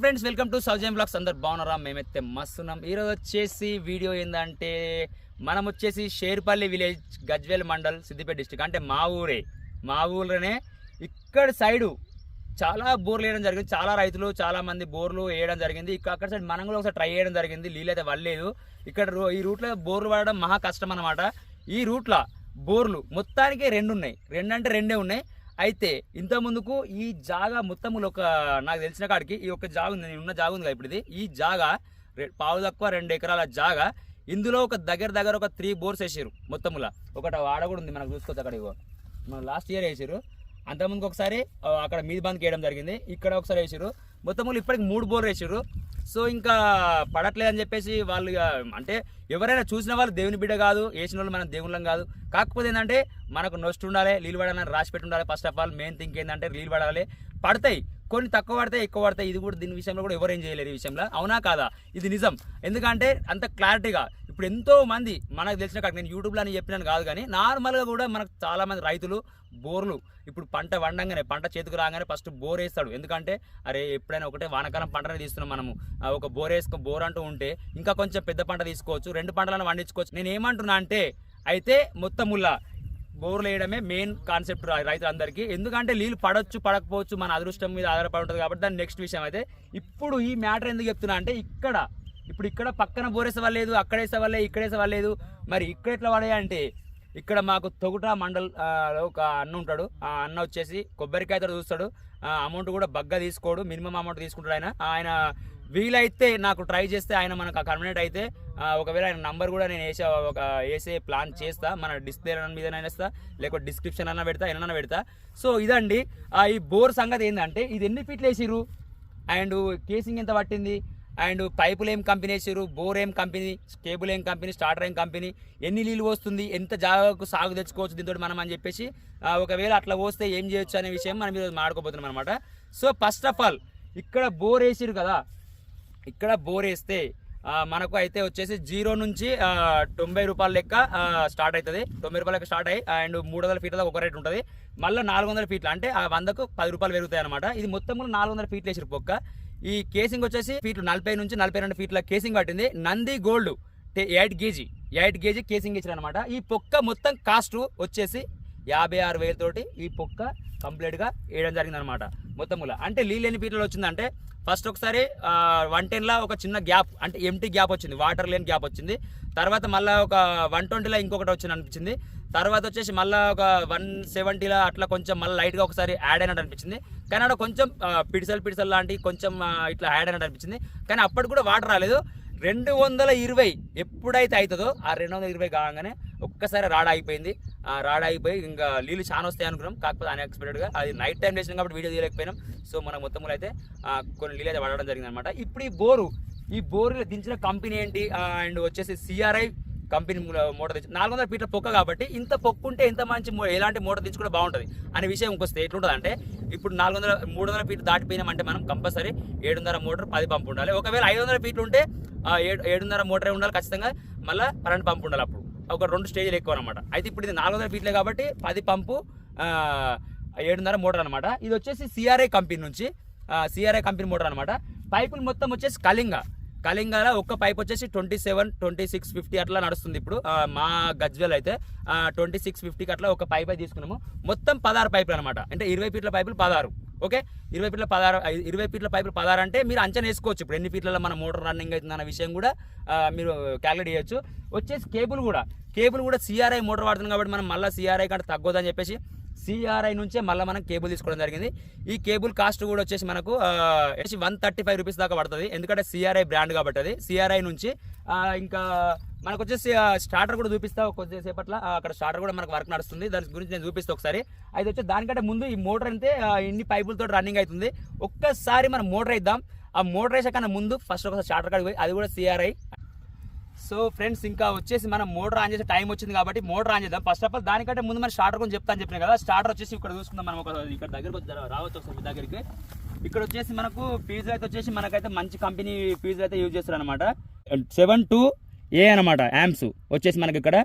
Friends welcome to Saujan blogs అందరు బాగున్నారా? మేమైతే మస్తున్నాం. ఈరోజు వచ్చేసి వీడియో ఏంటంటే మనం వచ్చేసి షేర్పల్లి విలేజ్ గజ్వేల్ మండల్ సిద్దిపేట డిస్టిక్ అంటే మా ఊరే. మా ఊర్లోనే ఇక్కడ సైడు చాలా బోర్లు వేయడం జరిగింది. చాలా రైతులు చాలా మంది బోర్లు వేయడం జరిగింది. ఇక్కడ అక్కడ సైడ్ మనం కూడా ఒకసారి ట్రై చేయడం జరిగింది. నీళ్ళు అయితే వల్లేదు ఇక్కడ రో- ఈ రూట్లో బోర్లు పడడం మహా కష్టం అనమాట ఈ రూట్లో బోర్లు మొత్తానికి రెండు ఉన్నాయి రెండు అంటే రెండే ఉన్నాయి. అయితే ఇంత ముందుకు ఈ జాగా మొత్తములు ఒక నాకు తెలిసిన కాడికి ఈ ఒక జాగా ఉంది నేను ఉన్న జాగా ఉంది కదా ఇప్పుడు ఇది ఈ జాగా రె- పావు తక్కువ రెండు ఎకరాల జాగా ఇందులో ఒక దగ్గర దగ్గర ఒక త్రీ బోర్స్ వేసారు మొత్తముల. ఒకటి ఆడ కూడా ఉంది మనకు చూసుకోవచ్చు అక్కడ ఇగో. మనం లాస్ట్ ఇయర్ వేసారు అంతకుముందుకు ఒకసారి అక్కడ మీది బంద్ వేయడం జరిగింది. ఇక్కడ ఒకసారి వేసారు మొత్తం ఇప్పటికి మూడు బోర్ వేసారు సో ఇంకా పడట్లేదని చెప్పేసి వాళ్ళు అంటే ఎవరైనా చూసిన వాళ్ళు దేవుని బిడ్డ కాదు వేసిన వాళ్ళు మనం దేవుళ్ళం కాదు. కాకపోతే ఏంటంటే మనకు నొస్ట్ ఉండాలి నీళ్ళు పడాలని రాసి పెట్టి ఉండాలి first of all main thing ఏంటంటే నీళ్ళు పడాలి. పడతాయి కొన్ని తక్కువ పడతాయి ఎక్కువ పడతాయి. ఇది కూడా దీని విషయంలో కూడా ఎవరేం చేయలేరు ఈ విషయంలో. అవునా కాదా? ఇది నిజం. ఎందుకంటే అంత క్లారిటీగా ఇప్పుడు ఎంతో మంది మనకు తెలిసిన కాదు నేను యూట్యూబ్లో అని చెప్పినాను కాదు కానీ నార్మల్గా కూడా మనకు చాలామంది రైతులు బోర్లు ఇప్పుడు పంట వండంగానే పంట చేతికి రాగానే ఫస్ట్ బోర్ వేస్తాడు. ఎందుకంటే అరే ఎప్పుడైనా ఒకటే వానకాలం పంటనే తీస్తున్నాం మనము. ఒక బోర్ వేసుకో బోర్ అంటూ ఉంటే ఇంకా కొంచెం పెద్ద పంట తీసుకోవచ్చు రెండు పంటలను పండించుకోవచ్చు నేను ఏమంటున్నా అంటే అయితే మొత్తముల్లా బోర్లు వేయడమే మెయిన్ కాన్సెప్ట్ రైతులందరికీ. ఎందుకంటే నీళ్ళు పడవచ్చు పడకపోవచ్చు మన అదృష్టం మీద ఆధారపడి ఉంటుంది కాబట్టి దాని నెక్స్ట్ విషయం అయితే ఇప్పుడు ఈ మ్యాటర్ ఎందుకు చెప్తున్నా అంటే ఇక్కడ ఇప్పుడు ఇక్కడ పక్కన బోరేసే వాళ్ళలేదు అక్కడ వేసే వాళ్ళే మరి ఇక్కడ ఎట్లా పడేయంటే అంటే ఇక్కడ మాకు తొగుట మండల్ ఒక అన్న ఉంటాడు. ఆ అన్న వచ్చేసి కొబ్బరికాయతో చూస్తాడు. అమౌంట్ కూడా బగ్గా తీసుకోడు మినిమం అమౌంట్ తీసుకుంటాడు ఆయన. ఆయన వీలైతే నాకు ట్రై చేస్తే ఆయన మనకు కన్వీనియంట్ అయితే ఒకవేళ ఆయన నంబర్ కూడా నేను వేసే ఒక వేసే ప్లాన్ చేస్తా. మన డిస్ప్లే మీద వేస్తా లేకపోతే డిస్క్రిప్షన్ అన్న పెడతా ఏమన్నా పెడతా. సో ఇదండి. ఆ, ఈ బోర్ సంగతి ఏంటంటే ఇది ఎన్ని ఫీట్లు వేసిర్రు అండ్ కేసింగ్ ఎంత పట్టింది? అండ్ పైపులు ఏం కంపెనీ వేసారు బోర్ ఏం కంపెనీ? కేబుల్ ఏం కంపెనీ? స్టార్టర్ ఏం కంపెనీ? ఎన్ని నీళ్ళు వస్తుంది ఎంత జాగాకు సాగు తెచ్చుకోవచ్చు? దీంతో మనం అని చెప్పేసి ఒకవేళ అట్లా పోస్తే ఏం చేయొచ్చు అనే విషయం మనం ఈరోజు మాడుకోబోతున్నాం అనమాట సో ఫస్ట్ ఆఫ్ ఆల్ ఇక్కడ బోర్ వేసిరు కదా? ఇక్కడ బోర్ వేస్తే మనకు అయితే వచ్చేసి జీరో నుంచి తొంభై రూపాయల లెక్క స్టార్ట్ అవుతుంది తొంభై రూపాయల లెక్క స్టార్ట్ అయ్యి అండ్ మూడు వందల ఫీట్ల ఒక రేట్ ఉంటుంది. మళ్ళీ నాలుగు వందల ఫీట్లు అంటే ఆ వందకు పది రూపాయలు పెరుగుతాయి అనమాట ఇది మొత్తం కూడా నాలుగు వందల ఫీట్లు వేసారు పొక్క. ఈ కేసింగ్ వచ్చేసి ఫీట్లు నలభై నుంచి నలభై రెండు ఫీట్ల కేసింగ్ పట్టింది. Nandi gold eight KG. Eight KG casing ఇచ్చారనమాట ఈ పొక్క మొత్తం కాస్ట్ వచ్చేసి యాభై ఆరు వేలతోటి ఈ పొక్క కంప్లీట్గా వేయడం జరిగింది అనమాట మొత్తముల అంటే లీ ఎన్ని ఫీట్లు వచ్చిందంటే ఫస్ట్ ఒకసారి వన్ టెన్లో ఒక చిన్న గ్యాప్ అంటే ఎంటీ గ్యాప్ వచ్చింది. వాటర్ లేని గ్యాప్ వచ్చింది. తర్వాత మళ్ళీ ఒక వన్ ట్వంటీలో ఇంకొకటి వచ్చింది అనిపించింది. తర్వాత వచ్చేసి మళ్ళీ ఒక వన్ సెవెంటీలో అట్లా కొంచెం మళ్ళీ లైట్గా ఒకసారి యాడ్ అయినట్టు అనిపించింది. కానీ అక్కడ కొంచెం ఆ, పిడిసల్ పిడిసల్ లాంటి కొంచెం ఇట్లా యాడ్ అన్నట్టు అనిపించింది. కానీ అప్పటికి కూడా వాటర్ రాలేదు. రెండు వందల ఇరవై ఎప్పుడైతే అవుతుందో ఆ రెండు వందల ఇరవై కాగానే ఒక్కసారి రాడ్ అయిపోయింది ఆ రాడ అయిపోయి ఇంకా నీళ్ళు చాలా వస్తాయి అనుకున్నాం. కాకపోతే అన్ఎక్స్పెక్టెడ్గా అది నైట్ టైం చేసినాం కాబట్టి వీడియో తీయలేకపోయినాం. సో మన మొత్తంలో అయితే కొన్ని నీళ్ళు అయితే పడడం జరిగింది అనమాట ఇప్పుడు ఈ బోరు ఈ బోరులో దించిన కంపెనీ ఏంటి? అండ్ వచ్చేసి సిఆర్ఐ కంపెనీ మోటార్ తెచ్చు నాలుగు వందల ఫీట్ల పొక్క కాబట్టి ఇంత పొక్కు ఉంటే ఇంత మంచి మో- ఎలాంటి మోటార్ తెచ్చుకుంటే బాగుంటుంది అనే విషయం ఇంకొస్తే ఎట్లుంటుంది అంటే ఇప్పుడు నాలుగు వందల మూడు వందల ఫీట్లు దాటిపోయినామంటే మనం కంపల్సరీ ఏడున్నర మోటార్ పది పంపు ఉండాలి. ఒకవేళ ఐదు వందల ఫీట్లు ఉంటే ఏడు ఏడున్నర మోటరే ఉండాలి ఖచ్చితంగా మళ్ళీ పన్నెండు పంపు ఉండాలి అప్పుడు. ఒక రెండు స్టేజ్లు ఎక్కువ అనమాట అయితే ఇప్పుడు ఇది నాలుగు వందల ఫీట్లే కాబట్టి పది పంపు ఏడున్నర మోటార్ అనమాట ఇది వచ్చేసి సిఆర్ఐ కంపెనీ నుంచి సిఆర్ఐ కంపెనీ మోటార్ అనమాట పైపులు మొత్తం వచ్చేసి కళింగ. కళింగాల ఒక్క పైప్ వచ్చేసి twenty seven twenty six fifty అట్లా నడుస్తుంది ఇప్పుడు. మా గజ్వెల్ అయితే ట్వంటీ సిక్స్ ఫిఫ్టీకి అట్లా ఒక పైప్ అయితే తీసుకున్నాము. మొత్తం పదహారు పైపులు అనమాట అంటే ఇరవై ఫీట్ల పైపులు పదహారు. ఓకే? ఇరవై ఫీట్ల పదహారు ఇరవై ఫీట్ల పైపులు పదహారు అంటే మీరు అంచనా వేసుకోవచ్చు. ఇప్పుడు ఎన్ని ఫీట్లలో మన మోటార్ రన్నింగ్ అవుతుంది అన్న విషయం కూడా మీరు క్యాలిక్యులేట్ చేయొచ్చు. వచ్చేసి కేబుల్ కూడా. కేబుల్ కూడా సిఆర్ఐ మోటార్ వాడుతుంది కాబట్టి మనం మళ్ళీ సిఆర్ఐ కంటే తగ్గొద్దని చెప్పేసి సిఆర్ఐ నుంచే మళ్ళీ మనం కేబుల్ తీసుకోవడం జరిగింది. ఈ కేబుల్ కాస్ట్ కూడా వచ్చేసి మనకు వన్ థర్టీ ఫైవ్ రూపీస్ దాకా పడుతుంది. ఎందుకంటే సిఆర్ఐ బ్రాండ్ కాబట్టి అది. సిఆర్ఐ నుంచి ఇంకా మనకు వచ్చేసి స్టార్టర్ కూడా చూపిస్తా కొద్దిసేపట్ల. అక్కడ స్టార్టర్ కూడా మనకు వర్క్ నడుస్తుంది. దాని గురించి నేను చూపిస్తా ఒకసారి. అయితే వచ్చి దానికంటే ముందు ఈ మోటార్ అయితే ఇన్ని పైపులతో రన్నింగ్ అవుతుంది. ఒక్కసారి మనం మోటార్ ఇద్దాం. ఆ మోటార్ వేసే కన్నా ముందు ఫస్ట్ ఒకసారి స్టార్టర్ కాడికి పోయి అది కూడా సిఆర్ఐ సో ఫ్రెండ్స్ ఇంకా వచ్చేసి మనం మోటార్ ఆన్ చేసే టైం వచ్చింది కాబట్టి మోటార్ ఆన్ చేద్దాం. ఫస్ట్ ఆఫ్ ఆల్ దానికంటే ముందు మనం స్టార్టర్ గురించి చెప్తాను చెప్పిన కదా స్టార్టర్ వచ్చేసి ఇక్కడ చూసుకుందాం మనం ఒక ఇక్కడ దగ్గరకు రావచ్చు ఒకసారి మీ దగ్గరికి. ఇక్కడ వచ్చేసి మనకు ఫీజు అయితే వచ్చేసి మనకైతే మంచి కంపెనీ ఫీజు అయితే యూజ్ చేస్తారు అనమాట సెవెన్ టూ ఏ అనమాట యామ్స్ వచ్చేసి మనకి ఇక్కడ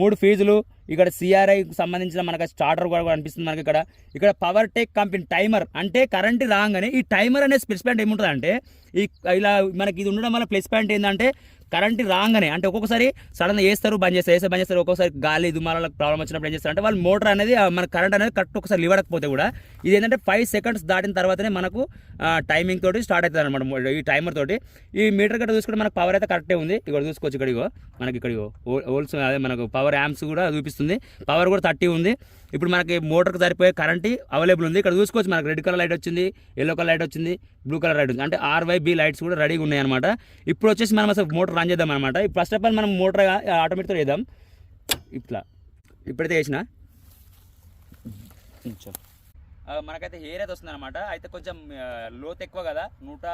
మూడు ఫీజులు ఇక్కడ సిఆర్ఐకి సంబంధించిన మనకు స్టార్టర్ కూడా అనిపిస్తుంది మనకి ఇక్కడ. ఇక్కడ పవర్ టెక్ కంపెనీ టైమర్ అంటే కరెంట్ రాగానే ఈ టైమర్ అనే ప్లస్ పాయింట్ ఏముంటుంది అంటే ఈ ఇలా మనకి ఇది ఉండడం వల్ల ప్లస్ పాయింట్ ఏంటంటే కరెంట్ రాగానే అంటే ఒక్కొక్కసారి సడన్గా వేస్తారు బంద్ చేస్తారు వేస్తే బంద్ చేస్తారు ఒక్కొక్కసారి గాలి దుమాలకు ప్రాబ్లం వచ్చినప్పుడు ఏం చేస్తారు అంటే వాళ్ళు మోటార్ అనేది మన కరెంట్ అనేది కరెక్ట్ ఒకసారి లివడకపోతే కూడా ఇది ఏంటంటే ఫైవ్ సెకండ్స్ దాటిన తర్వాతనే మనకు టైమింగ్ తోటి స్టార్ట్ అవుతుంది అనమాట ఈ టైమర్ తోటి. ఈ మీటర్ గట్ట చూసుకుంటే మనకు పవర్ అయితే కరెక్టే ఉంది. ఇక్కడ చూసుకోవచ్చు ఇక్కడిగో మనకి ఇక్కడ ఇగో హోల్స్ అదే మనకు పవర్ యాంప్స్ కూడా చూపిస్తుంది. పవర్ కూడా థర్టీ ఉంది. ఇప్పుడు మనకి మోటార్కి సరిపోయే కరెంట్ అవైలబుల్ ఉంది. ఇక్కడ చూసుకోవచ్చు మనకి రెడ్ కలర్ లైట్ వచ్చింది ఎల్లో కలర్ లైట్ వచ్చింది బ్లూ కలర్ లైట్ ఉంది. అంటే ఆర్వై బి లైట్స్ కూడా రెడీగా ఉన్నాయి అనమాట ఇప్పుడు వచ్చేసి మనం అసలు మోటార్ రన్ చేద్దాం అనమాట ఫస్ట్ ఆఫ్ ఆల్ మనం మోటార్ ఆటోమేటిక్తో చేద్దాం. ఇట్లా. ఇప్పుడైతే వేసిన కొంచెం మనకైతే హెయిర్ అయితే వస్తుంది అనమాట అయితే కొంచెం లోతు ఎక్కువ కదా. నూట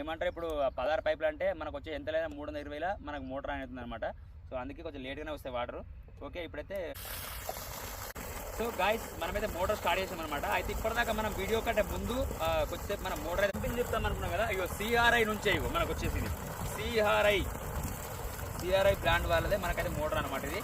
ఏమంటారు ఇప్పుడు పదహారు పైపులు అంటే మనకు వచ్చే ఎంత లేదా మూడు వందల ఇరవైలా మనకు మోటార్ అనేది అనమాట సో అందుకే కొంచెం లేట్గానే వస్తాయి వాటర్ ఓకే ఇప్పుడైతే సో గాయస్ మనమైతే మోటార్ స్టార్ట్ చేసాం అనమాట అయితే ఇప్పటిదాకా మనం వీడియో కంటే ముందు కొద్దిసేపు మనం మోటార్ అయితే చెప్తాం అనుకున్నాం కదా ఇగో సిఆర్ఐ నుంచే ఇగో మనకు వచ్చేసి ఇది సిఆర్ఐ సిఆర్ఐ బ్రాండ్ వాళ్ళదే మనకైతే మోటార్ అనమాట ఇది.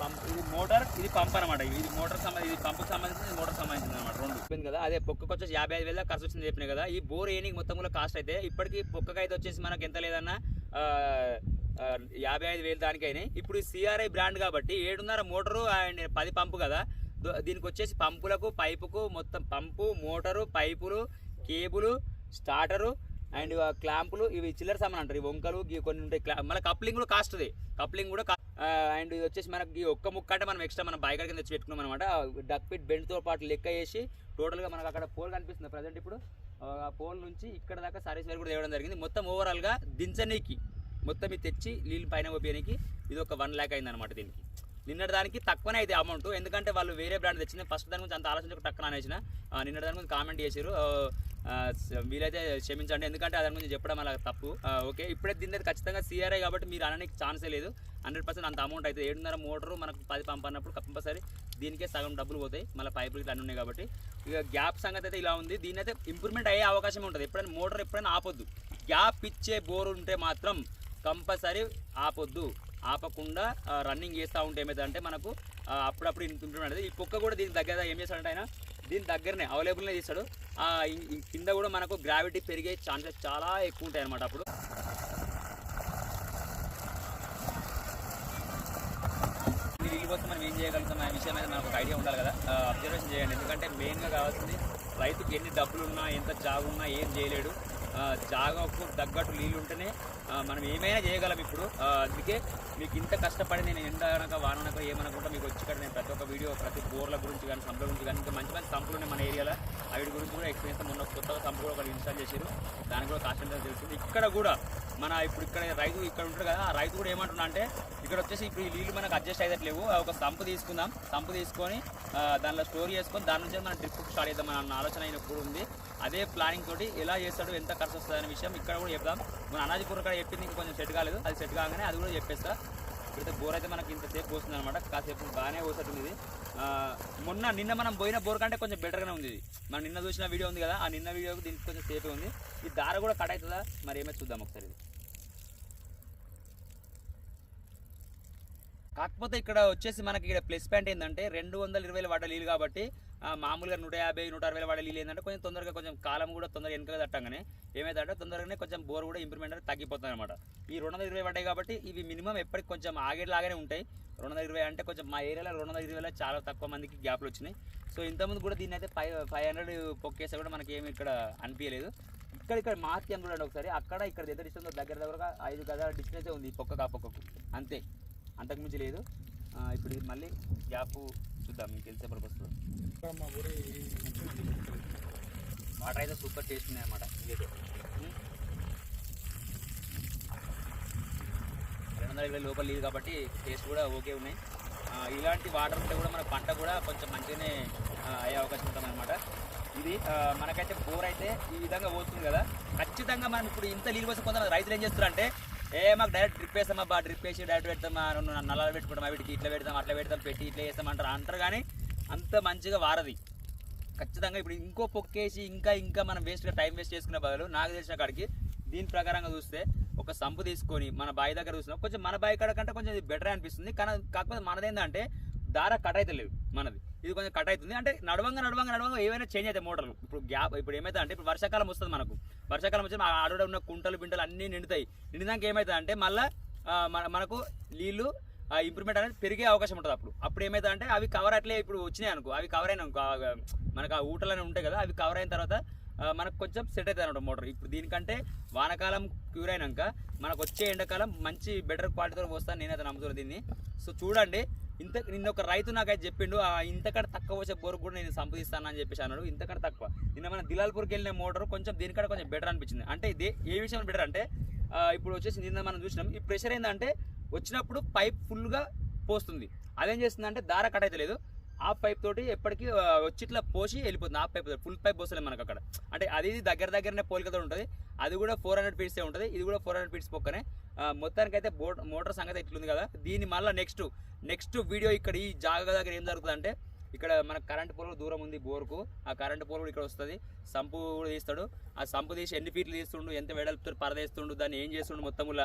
పంప్ ఇది మోటార్ ఇది పంప్ అనమాట ఇది మోటార్ సంబంధించి ఇది పంప్ సంబంధించింది మోటార్ సంబంధించింది అనమాట రెండు. చెప్పింది కదా అదే పొక్కకు వచ్చేసి యాభై ఐదు వేల ఖర్చు వచ్చింది చెప్పిన కదా ఈ బోర్ ఏనికి మొత్తం కూడా కాస్ట్ అయితే ఇప్పటికి పొక్కకు అయితే వచ్చేసి మనకి ఎంత లేదన్నా యాభై ఐదు వేలు దానికైనా ఇప్పుడు సిఆర్ఐ బ్రాండ్ కాబట్టి ఏడున్నర మోటారు అండ్ పది పంపు కదా దీనికి వచ్చేసి పంపులకు పైపుకు మొత్తం పంపు మోటారు పైపులు కేబులు స్టార్టరు అండ్ క్లాంపులు ఇవి చిల్లర సామాన్ అంటారు. ఈ వంకలు ఇవి కొన్ని ఉంటాయి క్లా- మళ్ళీ కప్లింగ్ కూడా కాస్ట్ కప్లింగ్ కూడా అండ్ ఇది వచ్చేసి మనకి ఒక్క ముక్క అంటే మనం ఎక్స్ట్రా మనం బైక్ కింద తెచ్చి పెట్టుకున్నాం అనమాట డక్ పిట్ బెండ్తో పాటు లెక్క వేసి టోటల్గా మనకు అక్కడ పోల్ కనిపిస్తుంది. ప్రజెంట్ ఇప్పుడు ఆ పోల్ నుంచి ఇక్కడ దాకా సర్వీస్ వేర్ కూడా తేవడం జరిగింది. మొత్తం ఓవరాల్గా దించనీకి మొత్తం ఇది తెచ్చి నీళ్ళు పైన పోయడానికి ఇది ఒక వన్ ల్యాక్ అయింది అనమాట దీనికి. నిన్నటి దానికి తక్కువనే అయితే అమౌంట్ ఎందుకంటే వాళ్ళు వేరే బ్రాండ్ తెచ్చింది. ఫస్ట్ దాని గురించి అంత ఆలోచించక టక్కన అనేసిన. నిన్నటి దాని గురించి కామెంట్ చేశారు. వీలైతే క్షమించండి. ఎందుకంటే అదని గురించి చెప్పడం అలా తప్పు. ఓకే. ఇప్పుడే దీని అయితే ఖచ్చితంగా సిఆర్ఐ కాబట్టి మీరు అనడానికి ఛాన్సే లేదు. హండ్రెడ్ పర్సెంట్ అంత అమౌంట్ అయితే ఏడున్నర మోటారు మనకు పది పంపన్నప్పుడు కంపల్సరీ దీనికే సగం డబ్బులు పోతాయి. మళ్ళీ పైపులు ఇట్లా అన్నీ ఉన్నాయి కాబట్టి. ఇక గ్యాప్ సంగతి అయితే ఇలా ఉంది. దీని అయితే ఇంప్రూవ్మెంట్ అయ్యే అవకాశం ఉంటుంది. ఎప్పుడైనా మోటార్ ఎప్పుడైనా ఆపొద్దు. గ్యాప్ ఇచ్చే బోర్ ఉంటే మాత్రం కంపల్సరీ ఆపొద్దు. ఆపకుండా రన్నింగ్ చేస్తూ ఉంటే ఏమైందంటే మనకు అప్పుడప్పుడు ఇంప్రూవ్మెంట్ అనేది ఈ కుక్క కూడా దీనికి దగ్గర ఏం చేస్తాడంటే ఆయన దీని దగ్గరనే అవైలబుల్నే తీస్తాడు. ఆ, కింద కూడా మనకు గ్రావిటీ పెరిగే ఛాన్సెస్ చాలా ఎక్కువ ఉంటాయి అనమాట అప్పుడు. ఈ నీళ్ళు కోసం మనం ఏం చేయగలుగుతాం అనే విషయం అనేది మనకు ఒక ఐడియా ఉండాలి కదా. అబ్జర్వేషన్ చేయండి. ఎందుకంటే మెయిన్గా కావాల్సింది రైతుకి ఎన్ని డబ్బులు ఉన్నా ఎంత జాగు ఉన్నా ఏం చేయలేడు. జాగకు తగ్గట్టు నీళ్ళు ఉంటేనే మనం ఏమైనా చేయగలం ఇప్పుడు. అందుకే మీకు ఇంత కష్టపడి నేను ఎండనక వాననక ఏమనుకుంటా మీకు వచ్చి ఇక్కడ నేను ప్రతి ఒక్క వీడియో ప్రతి బోర్ల గురించి కానీ సంపుల గురించి కానీ ఇంకా మంచి మంచి సంపులు ఉన్నాయి మన ఏరియాలో. వాటి గురించి కూడా ఎక్స్పీరియన్స్ మొన్న కొత్తగా సంపు కూడా ఒకటి ఇన్స్టాల్ చేశారు. దానికి కూడా కాస్ట్ ఎంత తెలుస్తుంది. ఇక్కడ కూడా మన ఇప్పుడు ఇక్కడ రైతు ఇక్కడ ఉంటారు కదా ఆ రైతు కూడా ఏమంటున్నా అంటే ఇక్కడ వచ్చేసి ఇప్పుడు ఈ నీళ్ళు మనకు అడ్జస్ట్ అయ్యట్లేవు ఒక సంపు తీసుకుందాం. సంపు తీసుకొని దానిలో స్టోర్ చేసుకొని దాని నుంచి మనం ట్రిప్ స్టార్ట్ చేద్దాం అన్న ఆలోచన అయినప్పుడు కూడా ఉంది. అదే ప్లానింగ్ తోటి ఎలా చేస్తాడు ఎంత ఖర్చు వస్తుంది అనే విషయం ఇక్కడ కూడా చెప్దాం. మన అనాజిపూర్ చెప్పింది ఇంకా కొంచెం సెట్ కాలేదు. అది సెట్ కాగానే అది కూడా చెప్పేస్తా. ఇప్పుడైతే బోర్ అయితే మనకి ఇంతసేపు పోస్తుంది అనమాట కాసేపు బాగానే పోసేటుంది ఇది. మొన్న నిన్న మనం పోయిన బోర్ కంటే కొంచెం బెటర్గానే ఉంది ఇది. మనం నిన్న చూసిన వీడియో ఉంది కదా ఆ నిన్న వీడియోకి దీనికి కొంచెం సేఫే ఉంది. ఈ దార కూడా కట్ అవుతుందా? మరి ఏమో చూద్దాం ఒకసారి ఇది. కాకపోతే ఇక్కడ వచ్చేసి మనకి ఇక్కడ ప్లస్ పాయింట్ ఏంటంటే రెండు వందల ఇరవై వాటర్ నీళ్ళు కాబట్టి మామూలుగా నూట యాభై నూట అరవై వాడే నీళ్ళు ఏంటంటే కొంచెం తొందరగా కొంచెం కాలం కూడా తొందరగా వెనక తట్టంగానే ఏమైందంటే తొందరగానే కొంచెం బోర్ కూడా ఇంప్రూవ్మెంట్ అనేది తగ్గిపోతుంది అనమాట ఈ రెండు వందల ఇరవై పడ్డాయి కాబట్టి ఇవి మినిమం ఎప్పటికి కొంచెం ఆగేలాగానే ఉంటాయి. రెండు వందల ఇరవై అంటే కొంచెం మా ఏరియాలో రెండు వందల ఇరవైలో చాలా తక్కువ మందికి గ్యాప్లు వచ్చినాయి. సో ఇంతకుముందు కూడా దీన్ని అయితే ఫైవ్ ఫైవ్ హండ్రెడ్ పొక్కేసా కూడా మనకి ఏమి ఇక్కడ అనిపించలేదు. ఇక్కడ ఇక్కడ మార్చి చూడండి ఒకసారి. అక్కడ ఇక్కడ ఎంత డిస్టెన్స్ దగ్గర దగ్గరగా ఐదు గదాల డిస్టెన్సే ఉంది పొక్క కాపొక్కకు పొక్కకు. అంతే. అంతకుమించి లేదు. ఇప్పుడు మళ్ళీ గ్యాప్ చూద్దాం మీకు తెలిసే పర్పస్లో వాటర్ అయితే సూపర్ టేస్ట్ ఉన్నాయి ఇదైతే ఉం? రెండు వందల ఇరవై లోపల లేదు కాబట్టి టేస్ట్ కూడా ఓకే ఉన్నాయి. ఇలాంటి వాటర్ ఉంటే కూడా మన పంట కూడా కొంచెం మంచిగానే అయ్యే అవకాశం ఉంటుంది అనమాట ఇది మనకైతే బోర్ అయితే ఈ విధంగా పోతుంది కదా. ఖచ్చితంగా మనం ఇప్పుడు ఇంత నీళ్ళు కోసం కొంతమంది రైతులు ఏం చేస్తారంటే ఏ మాకు డైరెక్ట్ డ్రిప్ వేస్తామా బా డ్రిప్ వేసి డైరెక్ట్ పెడతామా రెండు నల్లాలు పెట్టుకుంటాం వీటికి ఇట్లా పెడతాం అట్లా పెడతాం పెట్టి ఇట్లా వేస్తాం అంటారు అంటారు కానీ అంత మంచిగా వారది. ఖచ్చితంగా ఇప్పుడు ఇంకో పొక్కేసి ఇంకా ఇంకా మనం వేస్ట్గా టైం వేస్ట్ చేసుకునే బదులు నాకు తెలిసిన కాడికి దీని ప్రకారంగా చూస్తే ఒక సంపు తీసుకొని మన బావి దగ్గర చూసినా కొంచెం మన బావి కాడ కంటే కొంచెం బెటర్ అనిపిస్తుంది. కానీ కాకపోతే మనదేంటంటే దార కట్ అయితే లేదు మనది. ఇది కొంచెం కట్ అవుతుంది అంటే నడవంగా నడవంగా నడవంగా ఏమైనా చేంజ్ అవుతాయి మోటార్లు. ఇప్పుడు గ్యాప్ ఇప్పుడు ఏమైతే అంటే ఇప్పుడు వర్షాకాలం వస్తుంది మనకు. వర్షాకాలం వచ్చి మా ఆడ ఉన్న కుంటలు బింటలు అన్నీ నిండుతాయి. నిండినాక ఏమవుతుంది అంటే మళ్ళీ మనకు నీళ్ళు ఇంప్రూవ్మెంట్ అనేది పెరిగే అవకాశం ఉంటుంది అప్పుడు. అప్పుడు ఏమైతే అంటే అవి కవర్ అట్లే ఇప్పుడు వచ్చినాయి అనుకో అవి కవర్ అయినా మనకు ఆ ఊటలు ఉంటాయి కదా అవి కవర్ అయిన తర్వాత మనకు కొంచెం సెట్ అవుతుంది అనమాట మోటార్ ఇప్పుడు దీనికంటే వానాకాలం క్యూర్ అయినాక మనకు వచ్చే ఎండాకాలం మంచి బెటర్ క్వాలిటీతో వస్తాను నేనైతే నమ్ముతున్నాను దీన్ని. సో చూడండి ఇంత నిన్న ఒక రైతు నాకైతే చెప్పిండు ఆ ఇంతకంటే తక్కువ వచ్చే బోరు కూడా నేను సంపాదిస్తాను అని చెప్పేసి అన్నాడు. ఇంతకడ తక్కువ. నిన్న మన దిలాల్పూర్కి వెళ్ళిన మోటార్ కొంచెం దీనికడ కొంచెం బెటర్ అనిపించింది. అంటే ఇదే ఏ విషయం బెటర్ అంటే ఇప్పుడు వచ్చేసి నిన్న మనం చూసినాం ఈ ప్రెషర్ ఏంటంటే వచ్చినప్పుడు పైప్ ఫుల్గా పోస్తుంది. అదేం చేస్తుందంటే దార కట్ అయితే లేదు ఆ పైప్ తోటి ఎప్పటికీ ఆ, వచ్చి ఇట్లా పోసి వెళ్ళిపోతుంది. ఆ పైప్ ఫుల్ పైప్ పోస్తలేదు మనకు అక్కడ. అంటే అది ఇది దగ్గర దగ్గరనే పోలికతో ఉంటుంది. అది కూడా ఫోర్ హండ్రెడ్ ఫీట్సే ఉంటుంది. ఇది కూడా ఫోర్ హండ్రెడ్ ఫీట్స్ పక్కనే. మొత్తానికైతే బోట్ మోటార్ సంగతి ఇట్లుంది కదా. దీన్ని మళ్ళీ నెక్స్ట్ నెక్స్ట్ వీడియో ఇక్కడ ఈ జాగా దగ్గర ఏం జరుగుతుందంటే ఇక్కడ మన కరెంట్ పోల్ దూరం ఉంది బోర్కు. ఆ కరెంట్ పోల్ కూడా ఇక్కడ వస్తుంది. సంపు కూడా తీస్తాడు. ఆ సంపు తీసి ఎన్ని ఫీట్లు తీస్తుండు ఎంత వెడల్పుతో పరదేస్తుండు దాన్ని ఏం చేస్తుండు మొత్తముల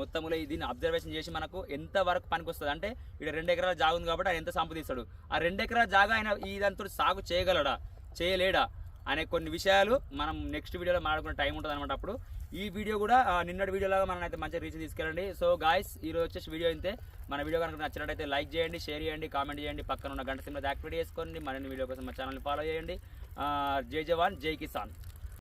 మొత్తములో దీన్ని అబ్జర్వేషన్ చేసి మనకు ఎంత వరకు పనికి వస్తుంది. అంటే ఇక్కడ రెండు ఎకరాల జాగా ఉంది కాబట్టి ఆయన ఎంత సంపు తీస్తాడు. ఆ రెండు ఎకరాల జాగా ఆయన ఇదంతా సాగు చేయగలడా? చేయలేడా? అనే కొన్ని విషయాలు మనం నెక్స్ట్ వీడియోలో మాట్లాడుకునే టైం ఉంటుంది అనమాట అప్పుడు. ఈ వీడియో కూడా నిన్నటి వీడియోలాగా మనం అయితే మంచిగా రీచ్ తీసుకెళ్ళండి. సో గాయస్ ఈ రోజు వచ్చేసి వీడియో అయితే మన వీడియో కనుక నచ్చినట్టయితే లైక్ చేయండి షేర్ చేయండి కామెంట్ చేయండి. పక్కన ఉన్న గంట సిమ్లో యాక్టివేట్ చేసుకోండి. మరిన్ని వీడియో కోసం మా ఛానల్ని ఫాలో చేయండి. జై జవాన్ జై కిసాన్.